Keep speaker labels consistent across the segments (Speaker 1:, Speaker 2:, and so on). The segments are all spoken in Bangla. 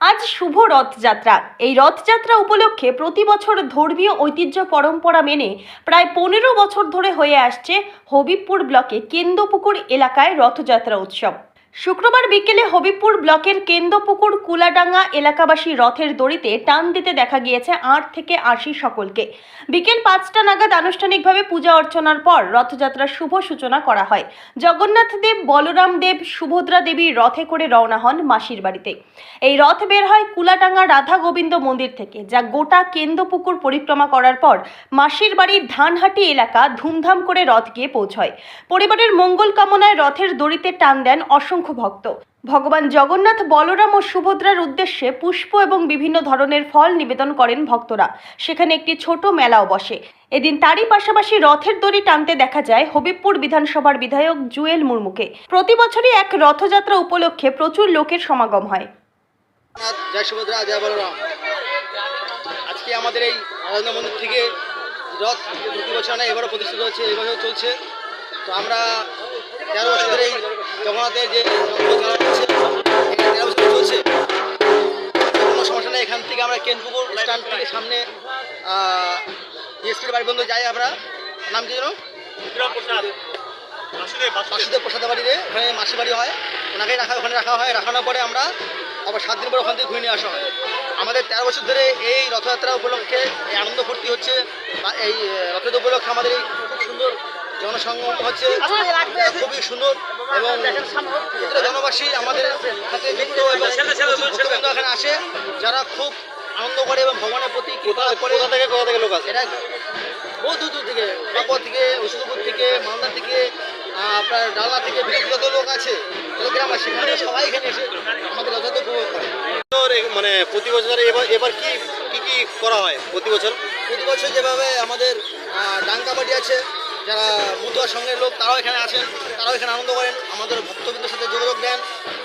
Speaker 1: আজ শুভ রথযাত্রা। এই রথযাত্রা উপলক্ষে প্রতি বছর ধর্মীয় ঐতিহ্য পরম্পরা মেনে প্রায় পনেরো বছর ধরে হয়ে আসছে হবিবপুর ব্লকে কেন্দ্রপুকুর এলাকায় রথযাত্রা উৎসব। শুক্রবার বিকেলে হবিপুর ব্লকের কেন্দ্রপুকুর কুলাডাঙ্গা এলাকাবাসী রথের দড়িতে টান দিতে দেখা গিয়েছে আট থেকে আশি সকলকে। বিকেল পাঁচটা নাগাদ আনুষ্ঠানিকভাবে পূজা অর্চনার পর রথযাত্রার শুভ সূচনা করা হয়। জগন্নাথ দেব, বলরাম দেব, সুভদ্রা দেবী রথে করে রওনা হন মাসির বাড়িতে। এই রথ বের হয় কুলাডাঙ্গা রাধা গোবিন্দ মন্দির থেকে, যা গোটা কেন্দ্রপুকুর পরিক্রমা করার পর মাসির বাড়ির ধানহাটি এলাকা ধুমধাম করে রথ গিয়ে পৌঁছয়। পরিবারের মঙ্গল কামনায় রথের দড়িতে টান দেন অসংখ্য ভক্ত। ভগবান জগন্নাথ, বলরাম ও সুভদ্রার উদ্দেশ্যে পুষ্প এবং বিভিন্ন ধরনের ফল নিবেদন করেন ভক্তরা। সেখানে একটি ছোট মেলাও বসে। এদিন তারই পাশাপাশি রথের দড়ি টানতে দেখা যায় হবিবপুর বিধানসভার বিধায়ক জুয়েল মুর্মুকে। প্রতি বছরই এক রথযাত্রা উপলক্ষে প্রচুর লোকের সমাগম হয়।
Speaker 2: আজকে আমাদের এই মন্দির থেকে রথ প্রতি বছর এবারও প্রতিষ্ঠিত হচ্ছে এবছর চলছে। তো আমরা তেরো বছর এই জগন্নাথের যে চলছে। কোনো সমস্যা নেই এখান থেকে আমরা কেনপুকুর স্ট্যান্ড থেকে সামনে ডিএসপির বাড়ি পর্যন্ত যাই আমরা। নাম কি জানো প্রসাদ বাড়িতে ওখানে মাসি বাড়ি হয়। ওনাকেই রাখা ওখানে রাখা হয়। রাখানোর পরে আমরা আবার সাত দিন পরে ওখান থেকে ঘুরে নিয়ে আসা হয়। আমাদের তেরো বছর ধরে এই রথযাত্রা উপলক্ষে এই আনন্দ ফুর্তি হচ্ছে বা এই রথযাত্রা উপলক্ষে আমাদের এই খুব সুন্দর জনসংগম হচ্ছে খুবই সুন্দর এবং জনবাসী আমাদের সাথে যুক্ত এখানে আসে যারা খুব আনন্দ করে এবং ভগবানের প্রতি কোথা থেকে কোথা থেকে লোক আসে? এটা বহু দূর দূর থেকে বাপুর থেকে ঐশ্বরপুর থেকে মালদা থেকে আপনার ডালনা থেকে যত লোক আছে। সেখানে সবাই এখানে এসে আমাদের রথযাত্রা উপভোগ করে
Speaker 3: বছর এ- মানে প্রতি বছর এবার এবার কি কি কি করা হয় প্রতি বছর?
Speaker 2: প্রতি বছর যেভাবে আমাদের আহ, আছে যারা মুতুয়া সঙ্গের লোক তারাও এখানে আসেন তারাও এখানে আনন্দ করেন আমাদের ভক্তবৃন্দের সাথে যোগাযোগ দেন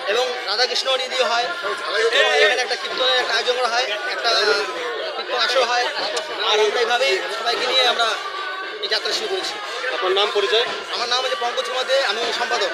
Speaker 2: এবং রাধাকৃষ্ণ নিধি হয় এখানে একটা কীর্তনের একটা আয়োজন করা হয় একটা কীর্তন আসর হয় আর আমরা এইভাবেই সবাইকে নিয়ে আমরা এই যাত্রা শুরু করেছি।
Speaker 3: আপনার নাম পরিচয়?
Speaker 2: আমার নাম হচ্ছে পঙ্কজ কুমার দে, আমি সম্পাদক।